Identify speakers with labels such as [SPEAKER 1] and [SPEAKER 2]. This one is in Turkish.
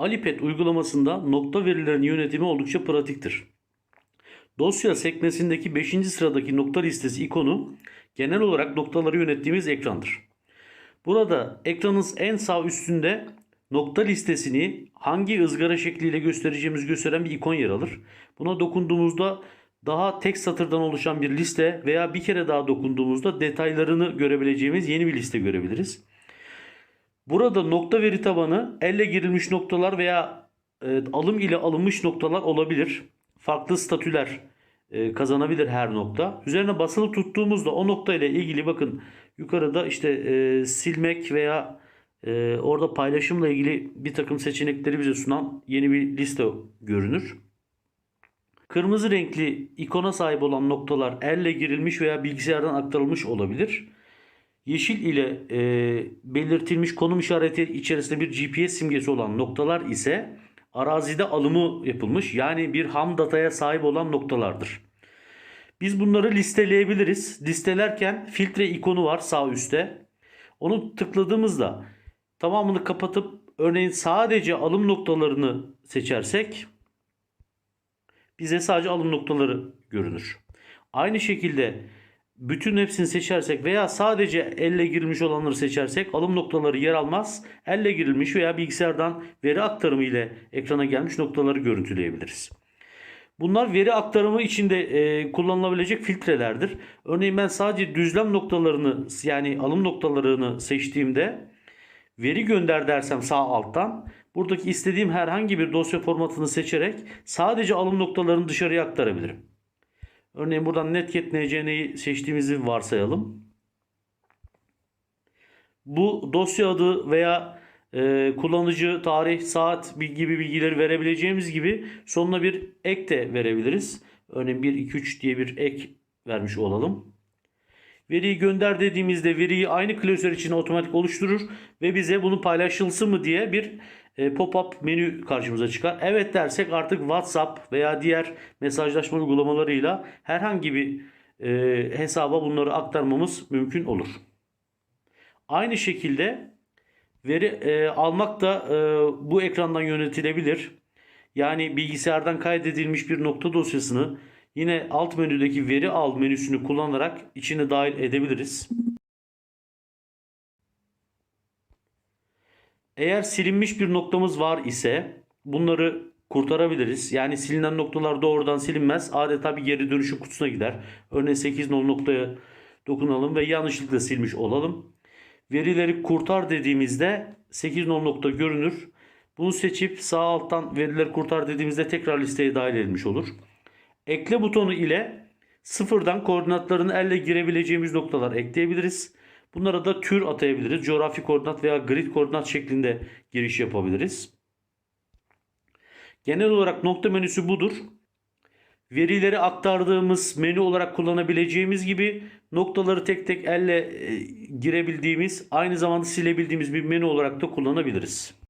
[SPEAKER 1] Alipet uygulamasında nokta verilerinin yönetimi oldukça pratiktir. Dosya sekmesindeki 5. sıradaki nokta listesi ikonu genel olarak noktaları yönettiğimiz ekrandır. Burada ekranın en sağ üstünde nokta listesini hangi ızgara şekliyle göstereceğimizi gösteren bir ikon yer alır. Buna dokunduğumuzda daha tek satırdan oluşan bir liste veya bir kere daha dokunduğumuzda detaylarını görebileceğimiz yeni bir liste görebiliriz. Burada nokta veri tabanı elle girilmiş noktalar veya e, alım ile alınmış noktalar olabilir. Farklı statüler e, kazanabilir her nokta. Üzerine basılı tuttuğumuzda o nokta ile ilgili bakın yukarıda işte e, silmek veya e, orada paylaşımla ilgili bir takım seçenekleri bize sunan yeni bir liste görünür. Kırmızı renkli ikona sahip olan noktalar elle girilmiş veya bilgisayardan aktarılmış olabilir. Yeşil ile e, belirtilmiş konum işareti içerisinde bir GPS simgesi olan noktalar ise arazide alımı yapılmış yani bir ham dataya sahip olan noktalardır. Biz bunları listeleyebiliriz. Listelerken filtre ikonu var sağ üstte. Onu tıkladığımızda tamamını kapatıp örneğin sadece alım noktalarını seçersek bize sadece alım noktaları görünür. Aynı şekilde bütün hepsini seçersek veya sadece elle girilmiş olanları seçersek alım noktaları yer almaz. Elle girilmiş veya bilgisayardan veri aktarımı ile ekrana gelmiş noktaları görüntüleyebiliriz. Bunlar veri aktarımı içinde e, kullanılabilecek filtrelerdir. Örneğin ben sadece düzlem noktalarını yani alım noktalarını seçtiğimde veri gönder dersem sağ alttan buradaki istediğim herhangi bir dosya formatını seçerek sadece alım noktalarını dışarıya aktarabilirim. Örneğin buradan netget ncn'yi seçtiğimizi varsayalım. Bu dosya adı veya e, kullanıcı, tarih, saat gibi bilgileri verebileceğimiz gibi sonuna bir ek de verebiliriz. Örneğin 1, 2, 3 diye bir ek vermiş olalım. Veriyi gönder dediğimizde veriyi aynı klasör için otomatik oluşturur ve bize bunu paylaşılsın mı diye bir e, pop-up menü karşımıza çıkar. Evet dersek artık WhatsApp veya diğer mesajlaşma uygulamalarıyla herhangi bir e, hesaba bunları aktarmamız mümkün olur. Aynı şekilde veri e, almak da bu ekrandan yönetilebilir. Yani bilgisayardan kaydedilmiş bir nokta dosyasını yine alt menüdeki veri al menüsünü kullanarak içine dahil edebiliriz. Eğer silinmiş bir noktamız var ise bunları kurtarabiliriz. Yani silinen noktalar doğrudan silinmez. Adeta bir geri dönüşüm kutusuna gider. Örneğin 8 nol noktaya dokunalım ve yanlışlıkla silmiş olalım. Verileri kurtar dediğimizde 8 nol nokta görünür. Bunu seçip sağ alttan verileri kurtar dediğimizde tekrar listeye dahil edilmiş olur. Ekle butonu ile sıfırdan koordinatlarını elle girebileceğimiz noktalar ekleyebiliriz. Bunlara da tür atayabiliriz. Coğrafi koordinat veya grid koordinat şeklinde giriş yapabiliriz. Genel olarak nokta menüsü budur. Verileri aktardığımız menü olarak kullanabileceğimiz gibi noktaları tek tek elle e, girebildiğimiz, aynı zamanda silebildiğimiz bir menü olarak da kullanabiliriz.